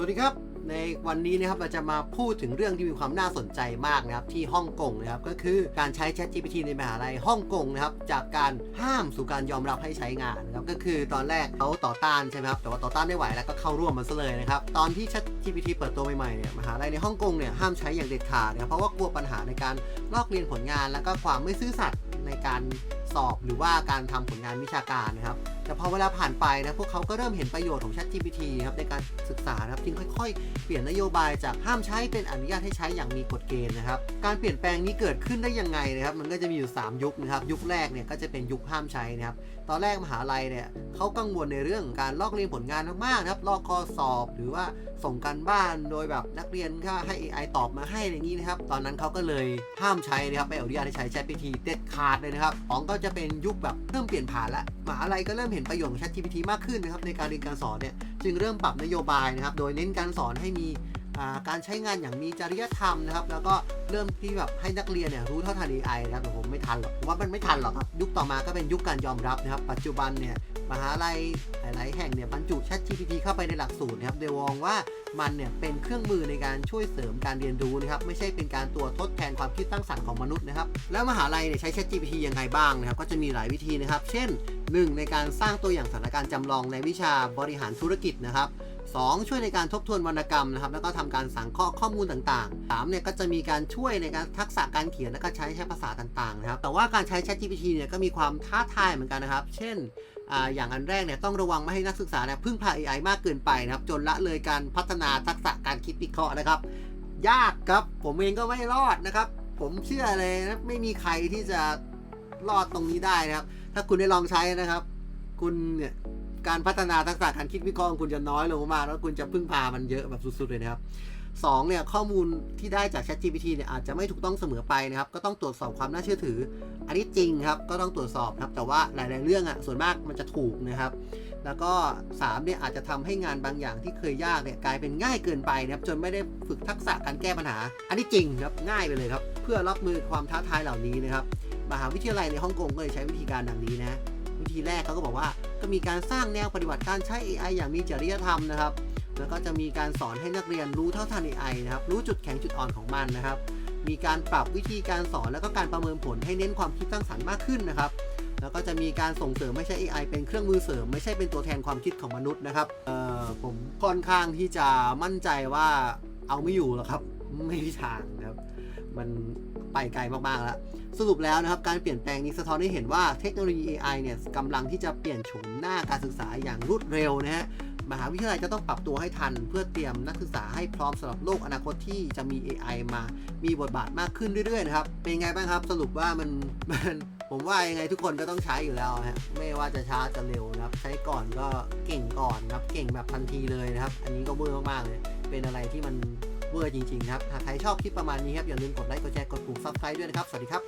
สวัสดีครับ ในวันนี้นะครับเราจะมาพูดถึงเรื่องที่มีความน่าสนใจมากนะครับที่ฮ่องกงนะครับก็คือการใช้ ChatGPT ในมหาลัยฮ่องกงนะครับจากการห้ามสู่การยอมรับให้ใช้งานนะครับก็คือตอนแรกเขาต่อต้านใช่ไหมครับแต่ว่าต่อต้านไม่ไหวแล้วก็เข้าร่วมมันซะเลยนะครับตอนที่ ChatGPT เปิดตัวใหม่ๆเนี่ยมหาลัยในฮ่องกงเนี่ยห้ามใช้อย่างเด็ดขาดนะครับเพราะว่ากลัวปัญหาในการลอกเรียนผลงาน แล้วก็ความไม่ซื่อสัตย์ในการ สอบหรือว่าการทำผลงานวิชาการนะครับ แต่พอเวลาผ่านไปนะพวกเขาก็เริ่มเห็นประโยชน์ของ ChatGPT ครับในการศึกษาครับจึงค่อย ๆ เปลี่ยนนโยบายจากห้ามใช้เป็นอนุญาตให้ใช้อย่างมีกฎเกณฑ์นะครับ การเปลี่ยนแปลงนี้เกิดขึ้นได้ยังไงนะครับ มันก็จะมีอยู่ 3 ยุคนะครับ ยุคแรกเนี่ยก็จะเป็นยุคห้ามใช้นะครับ ตอนแรกมหาลัยเนี่ยเขากังวลในเรื่องการลอกเรียนผลงานมากๆนะครับลอกข้อสอบหรือว่าส่งการบ้านโดยแบบนักเรียนก็ให้ AI ตอบมาให้อะไรอย่างนี้นะครับ ตอนนั้นเขาก็เลยห้ามใช้นะครับไม่อนุญาตให้ใช้ ChatGPT เด็ดขาดเลยนะครับของก็จะเป็นยุคแบบเริ่มเปลี่ยนผ่านละหมหาลัยก็เริ่มเห็นประโยชน์ของ ChatGPT มากขึ้นนะครับในการเรียนการสอนเนี่ยจึงเริ่มปรับนโยบายนะครับ โดยเน้นการสอนให้มีการใช้งานอย่างมีจริยธรรมนะครับ แล้วก็เริ่มที่แบบให้นักเรียนเนี่ยรู้เท่าทัน AI นะครับผมไม่ทันหรอกว่ามันไม่ทันหรอกครับ ยุคต่อมาก็เป็นยุคการยอมรับนะครับ ปัจจุบันเนี่ย มหาลัยหลายๆ แห่งเนี่ยบรรจุ ChatGPT เข้าไปในหลักสูตรนะครับโดยมองว่ามันเนี่ยเป็นเครื่องมือในการช่วยเสริมการเรียนรู้นะครับไม่ใช่เป็นการตัวทดแทนความคิดสร้างสรรค์ของมนุษย์นะครับแล้วมหาลัยเนี่ยใช้ ChatGPT ยังไงบ้างนะครับก็จะมีหลายวิธีนะครับ เช่น 1 ในการสร้างตัวอย่างสถานการณ์จำลองในวิชาบริหารธุรกิจนะครับ 2 ช่วยในการทบทวนวรรณกรรมนะครับแล้วก็ทำการสังเคราะห์ข้อมูลต่างๆ3เนี่ยก็จะมีการช่วยในการทักษะการเขียนและก็ใช้ใช้ภาษาต่างๆนะครับแต่ว่าการใช้ ChatGPT เนี่ยก็มีความท้าทายเหมือนกันนะครับ เช่นอ่าอย่างอันแรกเนี่ยต้องระวังไม่ให้นักศึกษาเนี่ยพึ่งพา AI มากเกินไปนะครับ จนละเลยการพัฒนาทักษะการคิดวิเคราะห์นะครับ ยากครับผมเองก็ไม่รอดนะครับ ผมเชื่อเลยนะไม่มีใครที่จะรอดตรงนี้ได้นะครับ ถ้าคุณได้ลองใช้นะครับ คุณเนี่ย การพัฒนาทักษะการคิดวิเคราะห์ของคุณจะน้อยลงมากแล้วคุณจะพึ่งพามันเยอะแบบสุดๆเลยนะครับสองเนี่ยข้อมูลที่ได้จาก ChatGPT เนี่ยอาจจะไม่ถูกต้องเสมอไปนะครับก็ต้องตรวจสอบความน่าเชื่อถือ อันนี้จริงครับก็ต้องตรวจสอบครับแต่ว่าหลาย ๆ เรื่องอะส่วนมากมันจะถูกนะครับ แล้วก็3เนี่ยอาจจะทำให้งานบางอย่างที่เคยยากเนี่ยกลายเป็นง่ายเกินไปนะครับจนไม่ได้ฝึกทักษะการแก้ปัญหา อันนี้จริงครับง่ายไปเลยครับเพื่อรับมือความท้าทายเหล่านี้นะครับมหาวิทยาลัยในฮ่องกงก็เลยใช้วิธีการดังนี้นะ วิธีแรกเขาก็บอกว่า ก็มีการสร้างแนวปฏิบัติการใช้ AI อย่างมีจริยธรรมนะครับ แล้วก็จะมีการสอนให้นักเรียนรู้เท่าทัน AI นะครับ รู้จุดแข็งจุดอ่อนของมันนะครับ มีการปรับวิธีการสอนแล้วก็การประเมินผลให้เน้นความคิดสร้างสรรค์มากขึ้นนะครับแล้วก็จะมีการส่งเสริมไม่ใช่ AI เป็นเครื่องมือเสริม ไม่ใช่เป็นตัวแทนความคิดของมนุษย์นะครับเอ่อผมค่อนข้างที่จะมั่นใจว่าเอาไม่อยู่หรอกครับ ไม่มีทางนะครับ มัน ไปไกลมากๆแล้ว สรุปแล้วนะครับการเปลี่ยนแปลงนี้สะท้อนให้เห็นว่าเทคโนโลยี AI เนี่ยกำลังที่จะเปลี่ยนโฉมหน้าการศึกษาอย่างรวดเร็วนะฮะมหาวิทยาลัยจะต้องปรับตัวให้ทัน เพื่อเตรียมนักศึกษาให้พร้อมสำหรับโลกอนาคตที่จะมี AI มามีบทบาทมากขึ้นเรื่อยๆนะครับ เป็นไงบ้างครับ สรุปว่ามันมันผมว่ายังไงทุกคนก็ต้องใช้อยู่แล้วฮะไม่ว่าจะช้าจะเร็วนะครับ ใช้ก่อนก็เก่งก่อนครับ เก่งแบบทันทีเลยนะครับ อันนี้ก็เวอร์มากๆเลย เป็นอะไรที่มัน เวอร์จริงๆครับ หากใครชอบคลิปประมาณนี้ครับ อย่าลืมกดไลค์ กดแชร์ กดปุ่ม subscribe ด้วยนะครับ สวัสดีครับ